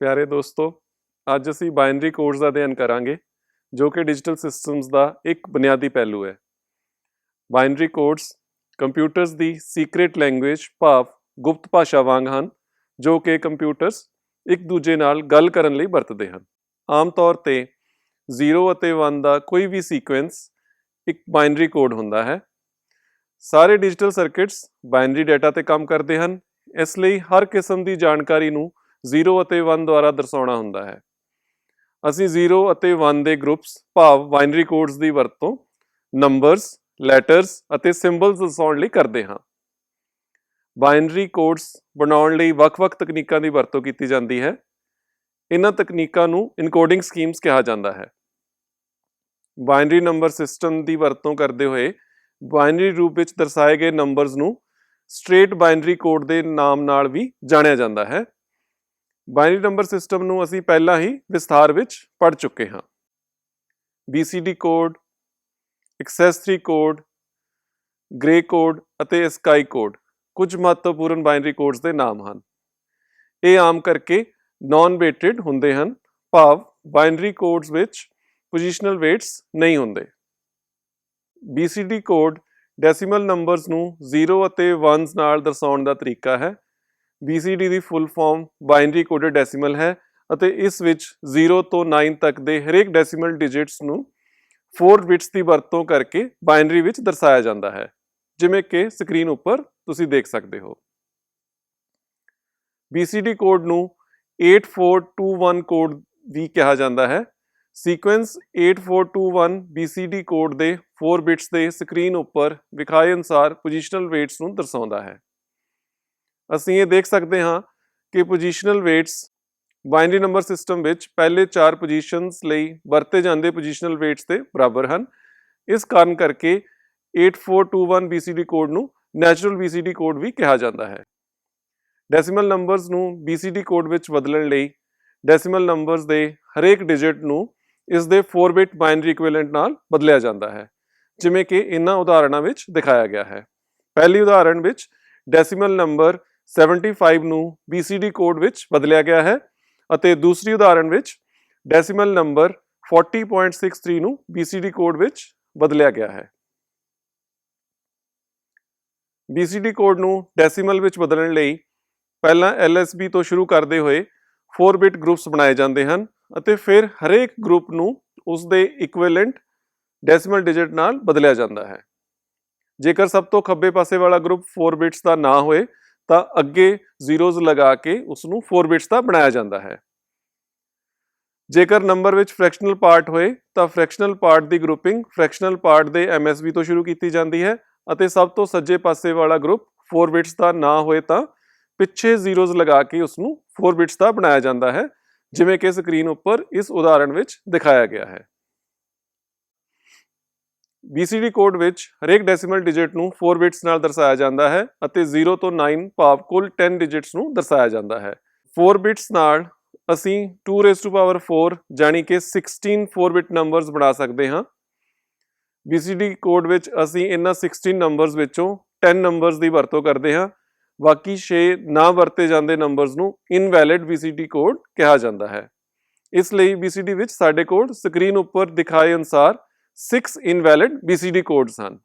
ਪਿਆਰੇ ਦੋਸਤੋ, ਅੱਜ ਅਸੀਂ ਬਾਇਨਰੀ ਕੋਡਸ ਦਾ ਅਧਿਐਨ ਕਰਾਂਗੇ, ਜੋ ਕਿ ਡਿਜੀਟਲ ਸਿਸਟਮਸ ਦਾ ਇੱਕ ਬੁਨਿਆਦੀ ਪਹਿਲੂ ਹੈ। ਬਾਇਨਰੀ ਕੋਡਸ ਕੰਪਿਊਟਰਸ ਦੀ ਸੀਕ੍ਰੀਟ ਲੈਂਗੁਏਜ ਭਾਵ ਗੁਪਤ ਭਾਸ਼ਾ ਵਾਂਗ ਹਨ, ਜੋ ਕਿ ਕੰਪਿਊਟਰਸ ਇੱਕ ਦੂਜੇ ਨਾਲ ਗੱਲ ਕਰਨ ਲਈ ਵਰਤਦੇ ਹਨ। ਆਮ ਤੌਰ ਤੇ 0 ਅਤੇ 1 ਦਾ ਕੋਈ ਵੀ ਸੀਕੁਐਂਸ ਇੱਕ ਬਾਇਨਰੀ ਕੋਡ ਹੁੰਦਾ ਹੈ। ਸਾਰੇ ਡਿਜੀਟਲ ਸਰਕਟਸ ਬਾਇਨਰੀ ਡਾਟਾ ਤੇ ਕੰਮ ਕਰਦੇ ਹਨ, ਇਸ ਲਈ ਹਰ ਕਿਸਮ ਦੀ ਜਾਣਕਾਰੀ ਨੂੰ 0 ਅਤੇ 1 ਦੁਆਰਾ ਦਰਸਾਉਣਾ ਹੁੰਦਾ ਹੈ। ਅਸੀਂ 0 ਅਤੇ 1 ਦੇ ਗਰੁੱਪਸ, ਭਾਵ ਬਾਈਨਰੀ ਕੋਡਸ ਦੀ ਵਰਤੋਂ ਨੰਬਰਸ, ਲੈਟਰਸ ਅਤੇ ਸਿੰਬਲਸ ਦਰਸਾਉਣ ਲਈ ਕਰਦੇ ਹਾਂ। ਬਾਈਨਰੀ ਕੋਡਸ ਬਣਾਉਣ ਲਈ ਵੱਖ-ਵੱਖ ਤਕਨੀਕਾਂ ਦੀ ਵਰਤੋਂ ਕੀਤੀ ਜਾਂਦੀ ਹੈ। ਇਹਨਾਂ ਤਕਨੀਕਾਂ ਨੂੰ ਇਨਕੋਡਿੰਗ ਸਕੀਮਸ ਕਿਹਾ ਜਾਂਦਾ ਹੈ। ਬਾਈਨਰੀ ਨੰਬਰ ਸਿਸਟਮ ਦੀ ਵਰਤੋਂ ਕਰਦੇ ਹੋਏ ਬਾਈਨਰੀ ਰੂਪ ਵਿੱਚ ਦਰਸਾਏ ਗਏ ਨੰਬਰਸ ਨੂੰ ਸਟ੍ਰੇਟ ਬਾਈਨਰੀ ਕੋਡ ਦੇ ਨਾਮ ਨਾਲ ਵੀ ਜਾਣਿਆ ਜਾਂਦਾ ਹੈ। ਬਾਇਨਰੀ ਨੰਬਰ ਸਿਸਟਮ ਨੂੰ ਅਸੀਂ ਪਹਿਲਾਂ ਹੀ ਵਿਸਥਾਰ ਵਿੱਚ ਪੜ੍ਹ ਚੁੱਕੇ ਹਾਂ। BCD code excess three code gray code ਅਤੇ ਸਕਾਈ ਕੋਡ ਕੁਝ ਮਹੱਤਵਪੂਰਨ ਬਾਇਨਰੀ ਕੋਡਸ ਦੇ ਨਾਮ ਹਨ। ਇਹ ਆਮ ਕਰਕੇ ਨਾਨ ਵੇਟਡ ਹੁੰਦੇ ਹਨ, ਭਾਵ ਬਾਇਨਰੀ ਕੋਡਸ ਵਿੱਚ ਪੋਜੀਸ਼ਨਲ ਵੇਟਸ ਨਹੀਂ ਹੁੰਦੇ। BCD ਕੋਡ ਡੈਸੀਮਲ ਨੰਬਰਸ ਨੂੰ 0 ਅਤੇ 1s ਨਾਲ ਦਰਸਾਉਣ ਦਾ ਤਰੀਕਾ ਹੈ। BCD ਦੀ full form binary coded decimal ਹੈ ਅਤੇ ਇਸ ਵਿੱਚ 0 ਤੋਂ 9 ਤੱਕ ਦੇ ਹਰੇਕ ਡੈਸੀਮਲ ਡਿਜਿਟਸ ਨੂੰ 4 ਬਿਟਸ ਦੀ ਵਰਤੋਂ ਕਰਕੇ ਬਾਇਨਰੀ ਵਿੱਚ ਦਰਸਾਇਆ ਜਾਂਦਾ ਹੈ, ਜਿਵੇਂ ਕਿ ਸਕਰੀਨ ਉੱਪਰ ਤੁਸੀਂ ਦੇਖ ਸਕਦੇ ਹੋ। BCD ਕੋਡ ਨੂੰ 8421 ਕੋਡ ਵੀ ਕਿਹਾ ਜਾਂਦਾ ਹੈ। ਸੀਕੁਐਂਸ 8421 BCD ਕੋਡ ਦੇ 4 ਬਿਟਸ ਦੇ ਸਕਰੀਨ ਉੱਪਰ ਵਿਖਾਏ ਅਨੁਸਾਰ ਪੋਜੀਸ਼ਨਲ ਵੇਟਸ ਨੂੰ ਦਰਸਾਉਂਦਾ ਹੈ। ਅਸੀਂ ਇਹ ਦੇਖ ਸਕਦੇ ਹਾਂ ਕਿ positional weights binary number system ਵਿੱਚ ਪਹਿਲੇ 4 ਪੋਜੀਸ਼ਨਸ ਲਈ ਵਰਤੇ ਜਾਂਦੇ ਪੋਜੀਸ਼ਨਲ ਵੇਟਸ ਦੇ ਬਰਾਬਰ ਹਨ। ਇਸ ਕਾਰਨ ਕਰਕੇ 8421 BCD ਕੋਡ ਨੂੰ ਨੈਚੁਰਲ BCD ਕੋਡ ਵੀ ਕਿਹਾ ਜਾਂਦਾ ਹੈ। ਡੈਸੀਮਲ ਨੰਬਰਸ ਨੂੰ BCD ਕੋਡ ਵਿੱਚ ਬਦਲਣ ਲਈ ਡੈਸੀਮਲ ਨੰਬਰਸ ਦੇ ਹਰੇਕ ਡਿਜਿਟ ਨੂੰ ਇਸ ਦੇ 4 ਬਿਟ ਬਾਈਨਰੀ ਇਕੁਇਵਲੈਂਟ ਨਾਲ ਬਦਲਿਆ ਜਾਂਦਾ ਹੈ, ਜਿਵੇਂ ਕਿ ਇਹਨਾਂ ਉਦਾਹਰਣਾਂ ਵਿੱਚ ਦਿਖਾਇਆ ਗਿਆ ਹੈ। ਪਹਿਲੀ ਉਦਾਹਰਣ ਵਿੱਚ ਡੈਸੀਮਲ ਨੰਬਰ 75 ਨੂੰ BCD ਕੋਡ ਵਿੱਚ ਬਦਲਿਆ ਗਿਆ ਹੈ ਅਤੇ ਦੂਸਰੀ ਉਦਾਹਰਣ ਵਿੱਚ ਡੈਸੀਮਲ ਨੰਬਰ 40.63 ਨੂੰ BCD ਕੋਡ ਵਿੱਚ ਬਦਲਿਆ ਗਿਆ ਹੈ। BCD ਕੋਡ ਨੂੰ ਡੈਸੀਮਲ ਵਿੱਚ ਬਦਲਣ ਲਈ ਪਹਿਲਾਂ LSB ਤੋਂ ਸ਼ੁਰੂ ਕਰਦੇ ਹੋਏ 4 ਬਿਟ ਗਰੁੱਪਸ ਬਣਾਏ ਜਾਂਦੇ ਹਨ ਅਤੇ ਫਿਰ ਹਰੇਕ ਗਰੁੱਪ ਨੂੰ ਉਸ ਦੇ ਇਕੁਇਵਲੈਂਟ ਡੈਸੀਮਲ ਡਿਜਿਟ ਨਾਲ ਬਦਲਿਆ ਜਾਂਦਾ ਹੈ। ਜੇਕਰ ਸਭ ਤੋਂ ਖੱਬੇ ਪਾਸੇ ਵਾਲਾ ਗਰੁੱਪ 4 ਬਿਟਸ ਦਾ ਨਾ ਹੋਏ ਤਾਂ ਅੱਗੇ ਜ਼ੀਰੋਜ਼ ਲਗਾ ਕੇ ਉਸ ਨੂੰ 4 ਬਿਟਸ ਦਾ ਬਣਾਇਆ ਜਾਂਦਾ ਹੈ। ਜੇਕਰ ਨੰਬਰ ਵਿੱਚ ਫ੍ਰੈਕਸ਼ਨਲ ਪਾਰਟ ਹੋਏ, ਤਾਂ ਫ੍ਰੈਕਸ਼ਨਲ ਪਾਰਟ ਦੀ ਗਰੁੱਪਿੰਗ ਫ੍ਰੈਕਸ਼ਨਲ ਪਾਰਟ ਦੇ MSB ਤੋਂ ਸ਼ੁਰੂ ਕੀਤੀ ਜਾਂਦੀ ਹੈ ਅਤੇ ਸਭ ਤੋਂ ਸੱਜੇ ਪਾਸੇ ਵਾਲਾ ਗਰੁੱਪ 4 ਬਿਟਸ ਦਾ ਨਾ ਹੋਏ ਤਾਂ ਪਿੱਛੇ ਜ਼ੀਰੋਜ਼ ਲਗਾ ਕੇ ਉਸ ਨੂੰ 4 ਬਿਟਸ ਦਾ ਬਣਾਇਆ ਜਾਂਦਾ ਹੈ, ਜਿਵੇਂ ਕਿ ਸਕਰੀਨ ਉੱਪਰ ਇਸ ਉਦਾਹਰਣ ਵਿੱਚ ਦਿਖਾਇਆ ਗਿਆ ਹੈ। BCD ਕੋਡ ਵਿੱਚ ਹਰੇਕ ਡੈਸੀਮਲ ਡਿਜਿਟ ਨੂੰ 4 ਬਿਟਸ ਨਾਲ ਦਰਸਾਇਆ ਜਾਂਦਾ ਹੈ ਅਤੇ 0 ਤੋਂ 9 ਭਾਵ ਕੁੱਲ 10 ਡਿਜਿਟਸ ਨੂੰ ਦਰਸਾਇਆ ਜਾਂਦਾ ਹੈ। 4 ਬਿਟਸ ਨਾਲ ਅਸੀਂ 2 ਰੇਜ਼ ਟੂ ਪਾਵਰ 4 ਜਾਨੀ ਕਿ 16 4 ਬਿਟ ਨੰਬਰਸ ਬਣਾ ਸਕਦੇ ਹਾਂ। BCD ਕੋਡ ਵਿੱਚ ਅਸੀਂ ਇਹਨਾਂ 16 ਨੰਬਰਸ ਵਿੱਚੋਂ 10 ਨੰਬਰਸ ਦੀ ਵਰਤੋਂ ਕਰਦੇ ਹਾਂ। ਬਾਕੀ 6 ਨਾ ਵਰਤੇ ਜਾਂਦੇ ਨੰਬਰਸ ਨੂੰ ਇਨਵੈਲਿਡ BCD ਕੋਡ ਕਿਹਾ ਜਾਂਦਾ ਹੈ। ਇਸ ਲਈ BCD ਵਿੱਚ ਸਾਡੇ ਕੋਲ ਸਕਰੀਨ ਉੱਪਰ ਦਿਖਾਏ ਅਨੁਸਾਰ 6 ਇਨਵੈਲਿਡ BCD ਕੋਡਸ ਹਨ।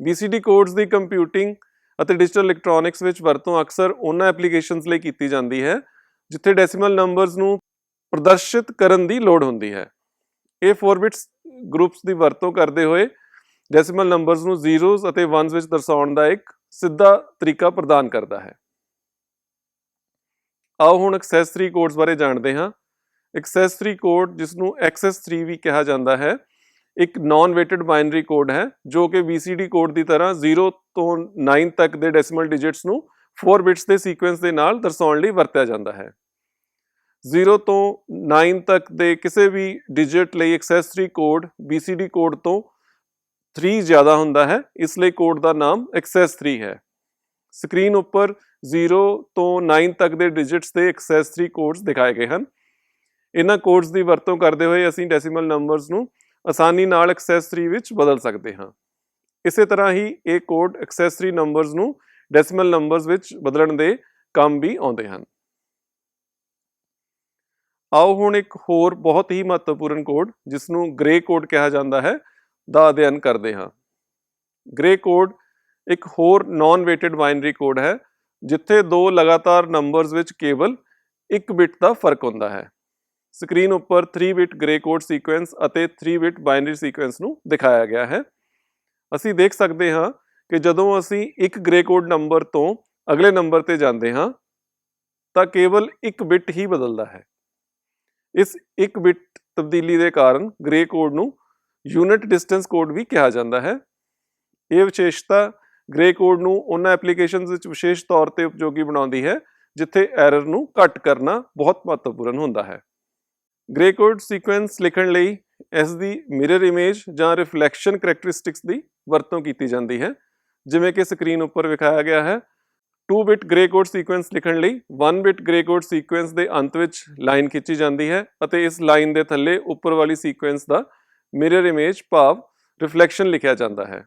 BCD ਕੋਡਸ ਦੀ ਕੰਪਿਊਟਿੰਗ ਅਤੇ ਡਿਜੀਟਲ ਇਲੈਕਟ੍ਰੋਨਿਕਸ ਵਿੱਚ ਵਰਤੋਂ ਅਕਸਰ ਉਹਨਾਂ ਐਪਲੀਕੇਸ਼ਨਸ ਲਈ ਕੀਤੀ ਜਾਂਦੀ ਹੈ, ਜਿੱਥੇ ਡੈਸੀਮਲ ਨੰਬਰਸ ਨੂੰ ਪ੍ਰਦਰਸ਼ਿਤ ਕਰਨ ਦੀ ਲੋੜ ਹੁੰਦੀ ਹੈ। ਇਹ 4 ਬਿਟਸ ਗਰੁੱਪਸ ਦੀ ਵਰਤੋਂ ਕਰਦੇ ਹੋਏ ਡੈਸੀਮਲ ਨੰਬਰਸ ਨੂੰ ਜ਼ੀਰੋਜ਼ ਅਤੇ ਵਨਸ ਵਿੱਚ ਦਰਸਾਉਣ ਦਾ ਇੱਕ ਸਿੱਧਾ ਤਰੀਕਾ ਪ੍ਰਦਾਨ ਕਰਦਾ ਹੈ। ਆਓ ਹੁਣ ਐਕਸੈਸ3 ਕੋਡਸ ਬਾਰੇ ਜਾਣਦੇ ਹਾਂ। ਐਕਸੈਸ ਐਕਸੈਸ3 ਕੋਡ ਜਿਸ ਨੂੰ ਐਕਸੈਸ ਐਕਸੈਸ3 ਵੀ ਕਿਹਾ ਜਾਂਦਾ ਹੈ, ਇੱਕ ਨਾਨ ਵੇਟਡ ਬਾਈਨਰੀ ਕੋਡ ਹੈ, ਜੋ ਕਿ BCD ਕੋਡ ਦੀ ਤਰ੍ਹਾਂ 0 ਤੋਂ 9 ਤੱਕ ਦੇ ਡੈਸੀਮਲ ਡਿਜਿਟਸ ਨੂੰ 4 ਬਿਟਸ ਦੇ ਸੀਕੁਐਂਸ ਦੇ ਨਾਲ ਦਰਸਾਉਣ ਲਈ ਵਰਤਿਆ ਜਾਂਦਾ ਹੈ। 0 ਤੋਂ 9 ਤੱਕ ਦੇ ਕਿਸੇ ਵੀ ਡਿਜਿਟ ਲਈ ਐਕਸੈਸ ਐਕਸੈਸ3 ਕੋਡ BCD ਕੋਡ ਤੋਂ 3 ਜ਼ਿਆਦਾ ਹੁੰਦਾ ਹੈ, ਇਸ ਲਈ ਕੋਡ ਦਾ ਨਾਮ ਐਕਸੈਸ ਐਕਸੈਸ3 ਹੈ। ਸਕਰੀਨ ਉੱਪਰ 0 ਤੋਂ 9 ਤੱਕ ਦੇ ਡਿਜਿਟਸ ਦੇ ਐਕਸੈਸ ਐਕਸੈਸ3 ਕੋਡਸ ਦਿਖਾਏ ਗਏ ਹਨ। ਇਹਨਾਂ ਕੋਡਸ ਦੀ ਵਰਤੋਂ ਕਰਦੇ ਹੋਏ ਅਸੀਂ ਡੈਸੀਮਲ ਨੰਬਰਸ ਨੂੰ ਆਸਾਨੀ ਨਾਲ ਐਕਸੈਸਰੀ ਵਿੱਚ ਬਦਲ ਸਕਦੇ ਹਾਂ। ਇਸੇ ਤਰ੍ਹਾਂ ਹੀ ਇਹ ਕੋਡ ਐਕਸੈਸਰੀ ਨੰਬਰਸ ਨੂੰ ਡੈਸੀਮਲ ਨੰਬਰਸ ਵਿੱਚ ਬਦਲਣ ਦੇ ਕੰਮ ਵੀ ਆਉਂਦੇ ਹਨ। ਆਓ ਹੁਣ ਇੱਕ ਹੋਰ ਬਹੁਤ ਹੀ ਮਹੱਤਵਪੂਰਨ ਕੋਡ ਜਿਸ ਨੂੰ ਗ੍ਰੇ ਕੋਡ ਕਿਹਾ ਜਾਂਦਾ ਹੈ, ਦਾ ਅਧਿਐਨ ਕਰਦੇ ਹਾਂ। ਗ੍ਰੇ ਕੋਡ ਇੱਕ ਹੋਰ ਨਾਨ ਵੇਟਡ ਬਾਈਨਰੀ ਕੋਡ ਹੈ, ਜਿੱਥੇ ਦੋ ਲਗਾਤਾਰ ਨੰਬਰਸ ਵਿੱਚ ਕੇਵਲ ਇੱਕ ਬਿਟ ਦਾ ਫ਼ਰਕ ਹੁੰਦਾ ਹੈ। ਸਕਰੀਨ ਉੱਪਰ 3 ਬਿਟ ਗ੍ਰੇ ਕੋਡ ਸੀਕੁਐਂਸ ਅਤੇ 3 ਬਿਟ ਬਾਈਨਰੀ ਸੀਕੁਐਂਸ ਨੂੰ ਦਿਖਾਇਆ ਗਿਆ ਹੈ। ਅਸੀਂ ਦੇਖ ਸਕਦੇ ਹਾਂ ਕਿ ਜਦੋਂ ਅਸੀਂ ਇੱਕ ਗ੍ਰੇ ਕੋਡ ਨੰਬਰ ਤੋਂ ਅਗਲੇ ਨੰਬਰ ਤੇ ਜਾਂਦੇ ਹਾਂ, ਤਾਂ ਕੇਵਲ ਇੱਕ ਬਿਟ ਹੀ ਬਦਲਦਾ ਹੈ। ਇਸ ਇੱਕ ਬਿਟ ਤਬਦੀਲੀ ਦੇ ਕਾਰਨ ਗ੍ਰੇ ਕੋਡ ਨੂੰ ਯੂਨਿਟ ਡਿਸਟੈਂਸ ਕੋਡ ਵੀ ਕਿਹਾ ਜਾਂਦਾ ਹੈ। ਇਹ ਵਿਸ਼ੇਸ਼ਤਾ ਗ੍ਰੇ ਕੋਡ ਨੂੰ ਉਹਨਾਂ ਐਪਲੀਕੇਸ਼ਨਸ ਵਿੱਚ ਵਿਸ਼ੇਸ਼ ਤੌਰ ਤੇ ਉਪਯੋਗੀ ਬਣਾਉਂਦੀ ਹੈ, ਜਿੱਥੇ ਐਰਰ ਨੂੰ ਘੱਟ ਕਰਨਾ ਬਹੁਤ ਮਹੱਤਵਪੂਰਨ ਹੁੰਦਾ ਹੈ। ਗ੍ਰੇ ਕੋਡ ਸੀਕੁਐਂਸ ਲਿਖਣ ਲਈ ਇਸ ਦੀ ਮਿਰਰ ਇਮੇਜ ਜਾਂ ਰਿਫਲੈਕਸ਼ਨ ਕਰੈਕਟਰਿਸਟਿਕਸ ਦੀ ਵਰਤੋਂ ਕੀਤੀ ਜਾਂਦੀ ਹੈ। ਜਿਵੇਂ ਕਿ ਸਕਰੀਨ ਉੱਪਰ ਵਿਖਾਇਆ ਗਿਆ ਹੈ। 2 ਬਿਟ ਗ੍ਰੇ ਕੋਡ ਸੀਕੁਐਂਸ ਲਿਖਣ ਲਈ 1 ਬਿਟ ਗ੍ਰੇ ਕੋਡ ਸੀਕੁਐਂਸ ਦੇ ਅੰਤ ਵਿੱਚ ਲਾਈਨ ਖਿੱਚੀ ਜਾਂਦੀ ਹੈ ਅਤੇ ਇਸ ਲਾਈਨ ਦੇ ਥੱਲੇ ਉੱਪਰ ਵਾਲੀ ਸੀਕੁਐਂਸ ਦਾ ਮਿਰਰ ਇਮੇਜ ਭਾਵ ਰਿਫਲੈਕਸ਼ਨ ਲਿਖਿਆ ਜਾਂਦਾ ਹੈ।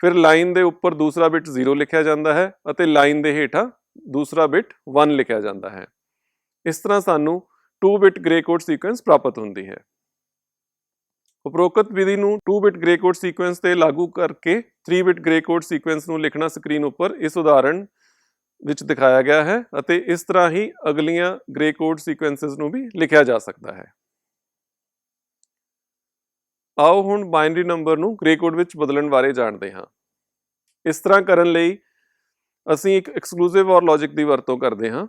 ਫਿਰ ਲਾਈਨ ਦੇ ਉੱਪਰ ਦੂਸਰਾ ਬਿਟ 0 ਲਿਖਿਆ ਜਾਂਦਾ ਹੈ ਅਤੇ ਲਾਈਨ ਦੇ ਹੇਠਾਂ ਦੂਸਰਾ ਬਿਟ 1 ਲਿਖਿਆ ਜਾਂਦਾ ਹੈ। ਇਸ ਤਰ੍ਹਾਂ ਸਾਨੂੰ 2 ਬਿਟ ਗ੍ਰੇ ਕੋਡ ਸੀਕੁਐਂਸ ਪ੍ਰਾਪਤ ਹੁੰਦੀ ਹੈ। ਉਪਰੋਕਤ ਵਿਧੀ ਨੂੰ 2 ਬਿਟ ਗ੍ਰੇ ਕੋਡ ਸੀਕੁਐਂਸ ਤੇ ਲਾਗੂ ਕਰਕੇ 3 ਬਿਟ ਗ੍ਰੇ ਕੋਡ ਸੀਕੁਐਂਸ ਨੂੰ ਲਿਖਣਾ ਸਕਰੀਨ ਉੱਪਰ ਇਸ ਉਦਾਹਰਣ ਵਿੱਚ ਦਿਖਾਇਆ ਗਿਆ ਹੈ ਅਤੇ ਇਸ ਤਰ੍ਹਾਂ ਹੀ ਅਗਲੀਆਂ ਗ੍ਰੇ ਕੋਡ ਸੀਕੁਐਂਸਸ ਨੂੰ ਵੀ ਲਿਖਿਆ ਜਾ ਸਕਦਾ ਹੈ। ਆਓ ਹੁਣ ਬਾਈਨਰੀ ਨੰਬਰ ਨੂੰ ਗ੍ਰੇ ਕੋਡ ਵਿੱਚ ਬਦਲਣ ਬਾਰੇ ਜਾਣਦੇ ਹਾਂ। ਇਸ ਤਰ੍ਹਾਂ ਕਰਨ ਲਈ ਅਸੀਂ ਇੱਕ ਐਕਸਕਲੂਸਿਵ ਔਰ ਲੌਜਿਕ ਦੀ ਵਰਤੋਂ ਕਰਦੇ ਹਾਂ।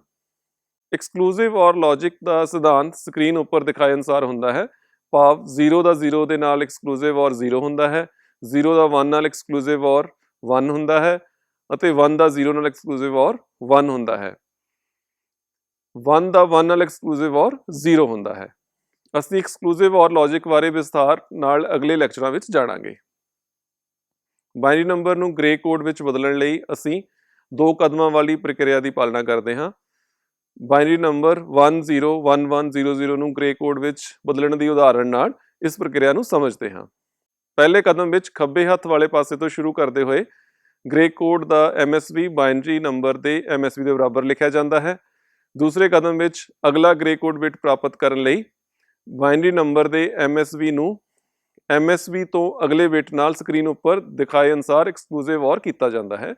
ਐਕਸਕਲੂਸਿਵ ਔਰ ਲੌਜਿਕ ਦਾ ਸਿਧਾਂਤ ਸਕਰੀਨ ਉੱਪਰ ਦਿਖਾਏ ਅਨੁਸਾਰ ਹੁੰਦਾ ਹੈ। ਭਾਵ 0 ਦਾ 0 ਦੇ ਨਾਲ ਐਕਸਕਲੂਸਿਵ ਔਰ 0 ਹੁੰਦਾ ਹੈ। 0 ਦਾ 1 ਨਾਲ ਐਕਸਕਲੂਸਿਵ ਔਰ 1 ਹੁੰਦਾ ਹੈ ਅਤੇ 1 ਦਾ 0 ਨਾਲ ਐਕਸਕਲੂਸਿਵ ਔਰ 1 ਹੁੰਦਾ ਹੈ। 1 ਦਾ 1 ਨਾਲ ਐਕਸਕਲੂਸਿਵ ਔਰ 0 ਹੁੰਦਾ ਹੈ। ਅਸੀਂ ਐਕਸਕਲੂਸਿਵ ਔਰ ਲੌਜਿਕ ਬਾਰੇ ਵਿਸਥਾਰ ਨਾਲ ਅਗਲੇ ਲੈਕਚਰਾਂ ਵਿੱਚ ਜਾਣਾਂਗੇ। ਬਾਈਨਰੀ ਨੰਬਰ ਨੂੰ ਗ੍ਰੇ ਕੋਡ ਵਿੱਚ ਬਦਲਣ ਲਈ ਅਸੀਂ ਦੋ ਕਦਮਾਂ ਵਾਲੀ ਪ੍ਰਕਿਰਿਆ ਦੀ ਪਾਲਣਾ ਕਰਦੇ ਹਾਂ। ਬਾਈਨਰੀ ਨੰਬਰ 101100 ਨੂੰ ਗ੍ਰੇ ਕੋਡ ਵਿੱਚ ਬਦਲਣ ਦੀ ਉਦਾਹਰਣ ਨਾਲ ਇਸ ਪ੍ਰਕਿਰਿਆ ਨੂੰ ਸਮਝਦੇ ਹਾਂ। ਪਹਿਲੇ ਕਦਮ ਵਿੱਚ ਖੱਬੇ ਹੱਥ ਵਾਲੇ ਪਾਸੇ ਤੋਂ ਸ਼ੁਰੂ ਕਰਦੇ ਹੋਏ ਗ੍ਰੇ ਕੋਡ ਦਾ MSB ਬਾਈਨਰੀ ਨੰਬਰ ਦੇ MSB ਦੇ ਬਰਾਬਰ ਲਿਖਿਆ ਜਾਂਦਾ ਹੈ। ਦੂਸਰੇ ਕਦਮ ਵਿੱਚ ਅਗਲਾ ਗ੍ਰੇ ਕੋਡ ਬਿਟ ਪ੍ਰਾਪਤ ਕਰਨ ਲਈ ਬਾਈਨਰੀ ਨੰਬਰ ਦੇ MSB ਨੂੰ MSB ਤੋਂ ਅਗਲੇ ਬਿਟ ਨਾਲ ਸਕਰੀਨ ਉੱਪਰ ਦਿਖਾਏ ਅਨੁਸਾਰ ਐਕਸਕਲੂਸਿਵ ਔਰ ਕੀਤਾ ਜਾਂਦਾ ਹੈ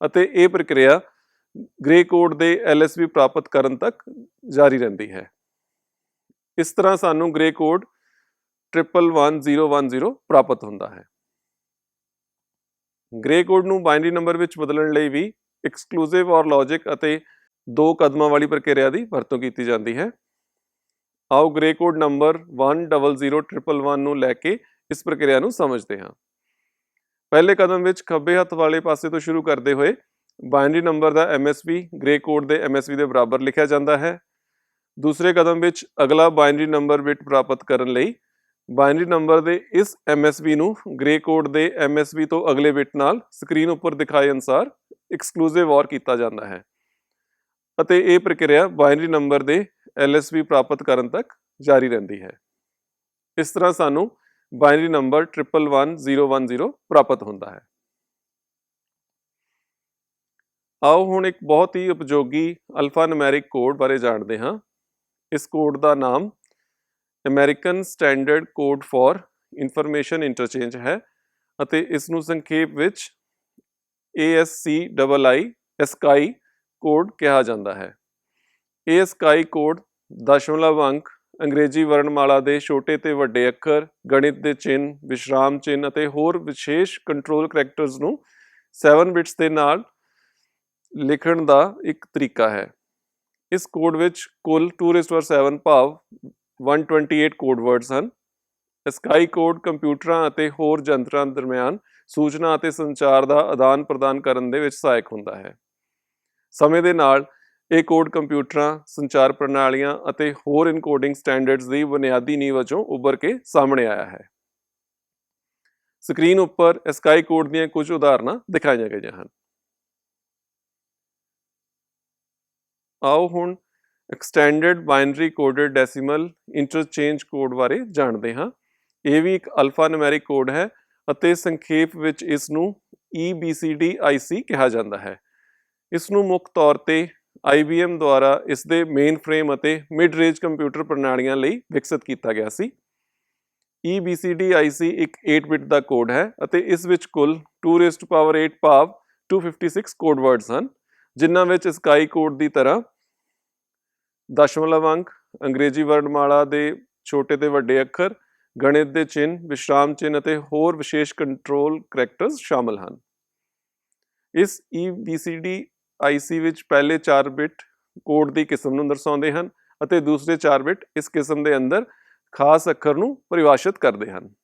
ਅਤੇ ਇਹ ਪ੍ਰਕਿਰਿਆ ਗ੍ਰੇ ਕੋਡ ਦੇ LSB ਪ੍ਰਾਪਤ ਕਰਨ ਤੱਕ ਜਾਰੀ ਰਹਿੰਦੀ ਹੈ। ਇਸ ਤਰ੍ਹਾਂ ਸਾਨੂੰ ਗ੍ਰੇ ਕੋਡ 111010 ਪ੍ਰਾਪਤ ਹੁੰਦਾ ਹੈ। ਗ੍ਰੇ ਕੋਡ ਨੂੰ ਬਾਈਨਰੀ ਨੰਬਰ ਵਿੱਚ ਬਦਲਣ ਲਈ ਵੀ ਐਕਸਕਲੂਸਿਵ ਔਰ ਲੌਜਿਕ ਅਤੇ ਦੋ ਕਦਮਾਂ ਵਾਲੀ ਪ੍ਰਕਿਰਿਆ ਦੀ ਵਰਤੋਂ ਕੀਤੀ ਜਾਂਦੀ ਹੈ। ਆਓ ਗ੍ਰੇ ਕੋਡ ਨੰਬਰ 100111 ਨੂੰ ਲੈ ਕੇ ਇਸ ਪ੍ਰਕਿਰਿਆ ਨੂੰ ਸਮਝਦੇ ਹਾਂ। ਪਹਿਲੇ ਕਦਮ ਵਿੱਚ ਖੱਬੇ ਹੱਥ ਵਾਲੇ ਪਾਸੇ ਤੋਂ ਸ਼ੁਰੂ ਕਰਦੇ ਹੋਏ ਬਾਇਨਰੀ ਨੰਬਰ ਦਾ MSB ਗ੍ਰੇ ਕੋਡ ਦੇ MSB ਦੇ ਬਰਾਬਰ ਲਿਖਿਆ ਜਾਂਦਾ ਹੈ। ਦੂਸਰੇ ਕਦਮ ਵਿੱਚ ਅਗਲਾ ਬਾਇਨਰੀ ਨੰਬਰ ਬਿਟ ਪ੍ਰਾਪਤ ਕਰਨ ਲਈ ਬਾਇਨਰੀ ਨੰਬਰ ਦੇ ਇਸ MSB ਨੂੰ ਗ੍ਰੇ ਕੋਡ ਦੇ MSB ਤੋਂ ਅਗਲੇ ਬਿਟ ਨਾਲ ਸਕਰੀਨ ਉੱਪਰ ਦਿਖਾਏ ਅਨੁਸਾਰ ਐਕਸਕਲੂਸਿਵ ਔਰ ਕੀਤਾ ਜਾਂਦਾ ਹੈ। ਅਤੇ ਇਹ ਪ੍ਰਕਿਰਿਆ ਬਾਇਨਰੀ ਨੰਬਰ ਦੇ LSB ਪ੍ਰਾਪਤ ਕਰਨ ਤੱਕ ਜਾਰੀ ਰਹਿੰਦੀ ਹੈ। ਇਸ ਤਰ੍ਹਾਂ ਸਾਨੂੰ ਬਾਇਨਰੀ ਨੰਬਰ 111010 ਪ੍ਰਾਪਤ ਹੁੰਦਾ ਹੈ। ਆਓ ਹੁਣ ਇੱਕ ਬਹੁਤ ਹੀ ਉਪਯੋਗੀ ਅਲਫਾ ਨੂਮੈਰਿਕ ਕੋਡ ਬਾਰੇ ਜਾਣਦੇ ਹਾਂ। ਇਸ ਕੋਡ ਦਾ ਨਾਮ American Standard Code for Information Interchange ਹੈ ਅਤੇ ਇਸ ਨੂੰ ਸੰਖੇਪ ਵਿੱਚ ASCII SCI ਕੋਡ ਕਿਹਾ ਜਾਂਦਾ ਹੈ। ਇਹ ASCII ਕੋਡ ਦਸ਼ਮਲਵ ਅੰਕ ਅੰਗਰੇਜ਼ੀ ਵਰਣਮਾਲਾ ਦੇ ਛੋਟੇ ਤੇ ਵੱਡੇ ਅੱਖਰ, ਗਣਿਤ ਦੇ ਚਿੰਨ ਵਿਸ਼ਰਾਮ ਚਿੰਨ ਅਤੇ ਹੋਰ ਵਿਸ਼ੇਸ਼ ਕੰਟਰੋਲ ਕਰੈਕਟਰਸ ਨੂੰ 7 ਬਿਟਸ ਦੇ ਨਾਲ ਲਿਖਣ ਦਾ ਇੱਕ ਤਰੀਕਾ ਹੈ। ਇਸ ਕੋਡ ਵਿੱਚ ਕੁੱਲ 2/7 ਭਾਵ 128 ਕੋਡ ਵਰਡਸ ਹਨ। ਸਕਾਈ ਕੋਡ ਕੰਪਿਊਟਰਾਂ ਅਤੇ ਹੋਰ ਯੰਤਰਾਂ ਦਰਮਿਆਨ ਸੂਚਨਾ ਅਤੇ ਸੰਚਾਰ ਦਾ ਆਦਾਨ ਪ੍ਰਦਾਨ ਕਰਨ ਦੇ ਵਿੱਚ ਸਹਾਇਕ ਹੁੰਦਾ ਹੈ। ਸਮੇਂ ਦੇ ਨਾਲ ਇਹ ਕੋਡ ਕੰਪਿਊਟਰਾਂ, ਸੰਚਾਰ ਪ੍ਰਣਾਲੀਆਂ ਅਤੇ ਹੋਰ ਇਨਕੋਡਿੰਗ ਸਟੈਂਡਰਡਸ ਦੀ ਬੁਨਿਆਦੀ ਨੀਂਹ ਵਜੋਂ ਉੱਭਰ ਕੇ ਸਾਹਮਣੇ ਆਇਆ ਹੈ। ਸਕਰੀਨ ਉੱਪਰ ਸਕਾਈ ਕੋਡ ਦੀਆਂ ਕੁਝ ਉਦਾਹਰਨਾਂ ਦਿਖਾਈਆਂ ਗਈਆਂ ਹਨ। ਆਓ ਹੁਣ extended binary coded decimal interchange code ਬਾਰੇ ਜਾਣਦੇ ਹਾਂ। ਇਹ ਵੀ ਇੱਕ ਅਲਫਾ ਨੂਮੈਰਿਕ ਕੋਡ ਹੈ ਅਤੇ ਸੰਖੇਪ ਵਿੱਚ ਇਸ ਨੂੰ E EBCDIC ਕਿਹਾ ਜਾਂਦਾ ਹੈ। ਇਸ ਨੂੰ ਮੁੱਖ ਤੌਰ ਤੇ IBM ਦੁਆਰਾ ਇਸ ਦੇ ਮੇਨ ਫਰੇਮ ਅਤੇ ਮਿਡ ਰੇਂਜ ਕੰਪਿਊਟਰ ਪ੍ਰਣਾਲੀਆਂ ਲਈ ਵਿਕਸਿਤ ਕੀਤਾ ਗਿਆ ਸੀ। E EBCDIC ਇੱਕ 8 ਬਿਟ ਦਾ ਕੋਡ ਹੈ ਅਤੇ ਇਸ ਵਿੱਚ ਕੁੱਲ 2 raised to power 8 ਭਾਵ 256 ਕੋਡ ਵਰਡਸ ਹਨ। ਜਿਨ੍ਹਾਂ ਵਿੱਚ ਸਕਾਈ ਕੋਡ ਦੀ ਤਰ੍ਹਾਂ ਦਸ਼ਮਲਵ ਅੰਕ ਅੰਗਰੇਜ਼ੀ ਵਰਣਮਾਲਾ ਦੇ ਛੋਟੇ ਤੇ ਵੱਡੇ ਅੱਖਰ, ਗਣਿਤ ਦੇ ਚਿੰਨ੍ਹ, ਵਿਸ਼ਰਾਮ ਚਿੰਨ੍ਹ ਅਤੇ ਹੋਰ ਵਿਸ਼ੇਸ਼ ਕੰਟਰੋਲ ਕਰੈਕਟਰਸ ਸ਼ਾਮਲ ਹਨ। ਇਸ E EBCD IC ਵਿੱਚ ਪਹਿਲੇ 4 ਬਿਟ ਕੋਡ ਦੀ ਕਿਸਮ ਨੂੰ ਦਰਸਾਉਂਦੇ ਹਨ ਅਤੇ ਦੂਸਰੇ 4 ਬਿਟ ਇਸ ਕਿਸਮ ਦੇ ਅੰਦਰ ਖਾਸ ਅੱਖਰ ਨੂੰ ਪਰਿਭਾਸ਼ਿਤ ਕਰਦੇ ਹਨ।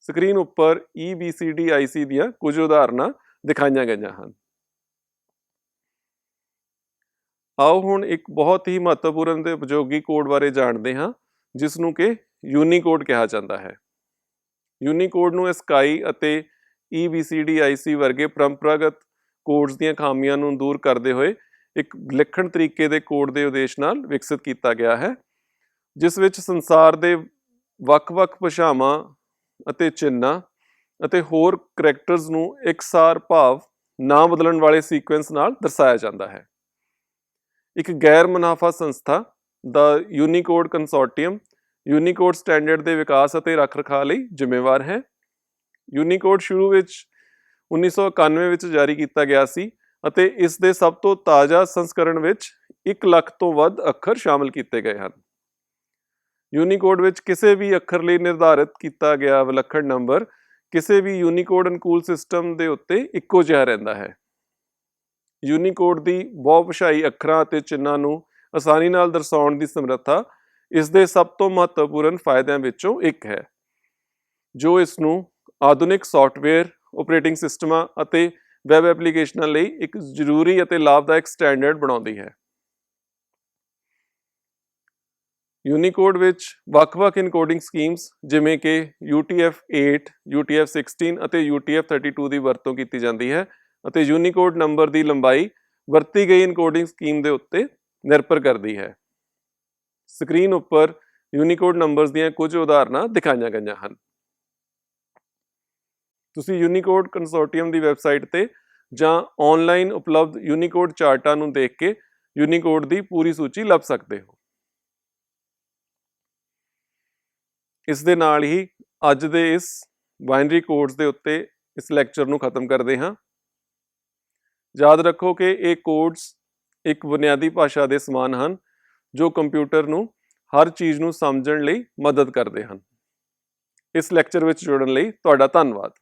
ਸਕਰੀਨ ਉੱਪਰ E EBCD IC ਦੀਆਂ ਕੁਝ ਉਦਾਹਰਨਾਂ ਦਿਖਾਈਆਂ ਗਈਆਂ ਹਨ। ਆਓ ਹੁਣ ਇੱਕ ਬਹੁਤ ਹੀ ਮਹੱਤਵਪੂਰਨ ਤੇ ਉਪਯੋਗੀ ਕੋਡ ਬਾਰੇ ਜਾਣਦੇ ਹਾਂ ਜਿਸ ਨੂੰ ਕਿ ਯੂਨੀਕੋਡ ਕਿਹਾ ਜਾਂਦਾ ਹੈ। ਯੂਨੀਕੋਡ ਨੂੰ ਸਕਾਈ ਅਤੇ E EBCD IC ਵਰਗੇ ਪਰੰਪਰਾਗਤ ਕੋਡਸ ਦੀਆਂ ਖਾਮੀਆਂ ਨੂੰ ਦੂਰ ਕਰਦੇ ਹੋਏ ਇੱਕ ਵਿਲੱਖਣ ਤਰੀਕੇ ਦੇ ਕੋਡ ਦੇ ਉਦੇਸ਼ ਨਾਲ ਵਿਕਸਿਤ ਕੀਤਾ ਗਿਆ ਹੈ, ਜਿਸ ਵਿੱਚ ਸੰਸਾਰ ਦੇ ਵੱਖ-ਵੱਖ ਭਾਸ਼ਾਵਾਂ ਅਤੇ ਚਿੰਨਾਂ ਅਤੇ ਹੋਰ ਕਰੈਕਟਰਸ ਨੂੰ ਇਕਸਾਰ ਭਾਵ ਨਾ ਬਦਲਣ ਵਾਲੇ ਸੀਕੁਐਂਸ ਨਾਲ ਦਰਸਾਇਆ ਜਾਂਦਾ ਹੈ। ਇੱਕ ਗੈਰ ਮੁਨਾਫਾ ਸੰਸਥਾ ਦਾ ਯੂਨੀਕੋਡ ਕੰਸੋਰਟੀਅਮ, ਯੂਨੀਕੋਡ ਸਟੈਂਡਰਡ ਦੇ ਵਿਕਾਸ ਅਤੇ ਰੱਖ-ਰਖਾਅ ਲਈ ਜ਼ਿੰਮੇਵਾਰ ਹੈ। ਯੂਨੀਕੋਡ ਸ਼ੁਰੂ ਵਿੱਚ 1991 ਵਿੱਚ ਜਾਰੀ ਕੀਤਾ ਗਿਆ ਸੀ ਅਤੇ ਇਸ ਦੇ ਸਭ ਤੋਂ ਤਾਜ਼ਾ ਸੰਸਕਰਣ ਵਿੱਚ 1 ਲੱਖ ਤੋਂ ਵੱਧ ਅੱਖਰ ਸ਼ਾਮਲ ਕੀਤੇ ਗਏ ਹਨ। ਯੂਨੀਕੋਡ ਵਿੱਚ ਕਿਸੇ ਵੀ ਅੱਖਰ ਲਈ ਨਿਰਧਾਰਿਤ ਕੀਤਾ ਗਿਆ ਵਿਲੱਖਣ ਨੰਬਰ ਕਿਸੇ ਵੀ ਯੂਨੀਕੋਡ ਅਨੁਕੂਲ ਸਿਸਟਮ ਦੇ ਉੱਤੇ ਇੱਕੋ ਜਿਹਾ ਰਹਿੰਦਾ ਹੈ। ਯੂਨੀਕੋਡ ਦੀ ਬਹੁਭਾਸ਼ਾਈ ਅੱਖਰਾਂ ਅਤੇ ਚਿੰਨ੍ਹਾਂ ਨੂੰ ਆਸਾਨੀ ਨਾਲ ਦਰਸਾਉਣ ਦੀ ਸਮਰੱਥਾ ਇਸ ਦੇ ਸਭ ਤੋਂ ਮਹੱਤਵਪੂਰਨ ਫਾਇਦਿਆਂ ਵਿੱਚੋਂ ਇੱਕ ਹੈ ਜੋ ਇਸ ਨੂੰ ਆਧੁਨਿਕ ਸੌਫਟਵੇਅਰ ਆਪਰੇਟਿੰਗ ਸਿਸਟਮਾਂ ਅਤੇ ਵੈਬ ਐਪਲੀਕੇਸ਼ਨਾਂ ਲਈ ਇੱਕ ਜ਼ਰੂਰੀ ਅਤੇ ਲਾਭਦਾਇਕ ਸਟੈਂਡਰਡ ਬਣਾਉਂਦੀ ਹੈ। ਯੂਨੀਕੋਡ ਵਿੱਚ ਵੱਖ-ਵੱਖ ਇਨਕੋਡਿੰਗ ਸਕੀਮਸ ਜਿਵੇਂ ਕਿ UTF-8, UTF-16 ਅਤੇ UTF-32 ਦੀ ਵਰਤੋਂ ਕੀਤੀ ਜਾਂਦੀ ਹੈ। ਅਤੇ ਯੂਨੀਕੋਡ ਨੰਬਰ ਦੀ ਲੰਬਾਈ ਵਰਤੀ ਗਈ ਇਨਕੋਡਿੰਗ ਸਕੀਮ ਦੇ ਉੱਤੇ ਨਿਰਭਰ ਕਰਦੀ ਹੈ। ਸਕਰੀਨ ਉੱਪਰ ਯੂਨੀਕੋਡ ਨੰਬਰਸ ਦੀਆਂ ਕੁਝ ਉਦਾਹਰਨਾਂ ਦਿਖਾਈਆਂ ਗਈਆਂ ਹਨ। ਤੁਸੀਂ ਯੂਨੀਕੋਡ ਕੰਸੋਰਟੀਅਮ ਦੀ ਵੈਬਸਾਈਟ ਤੇ ਜਾਂ ਆਨਲਾਈਨ ਉਪਲਬਧ ਯੂਨੀਕੋਡ ਚਾਰਟਾਂ ਨੂੰ ਦੇਖ ਕੇ ਯੂਨੀਕੋਡ ਦੀ ਪੂਰੀ ਸੂਚੀ ਲੱਭ ਸਕਦੇ ਹੋ। ਇਸ ਦੇ ਨਾਲ ਹੀ ਅੱਜ ਦੇ ਇਸ ਬਾਈਨਰੀ ਕੋਡਸ ਦੇ ਉੱਤੇ ਇਸ ਲੈਕਚਰ ਨੂੰ ਖਤਮ ਕਰਦੇ ਹਾਂ। ਯਾਦ ਰੱਖੋ ਕਿ ਇਹ ਕੋਡਸ ਇੱਕ ਬੁਨਿਆਦੀ ਭਾਸ਼ਾ ਦੇ ਸਮਾਨ ਹਨ, ਜੋ ਕੰਪਿਊਟਰ ਨੂੰ ਹਰ ਚੀਜ਼ ਨੂੰ ਸਮਝਣ ਲਈ ਮਦਦ ਕਰਦੇ ਹਨ। ਇਸ ਲੈਕਚਰ ਵਿੱਚ ਜੁੜਨ ਲਈ ਤੁਹਾਡਾ ਧੰਨਵਾਦ।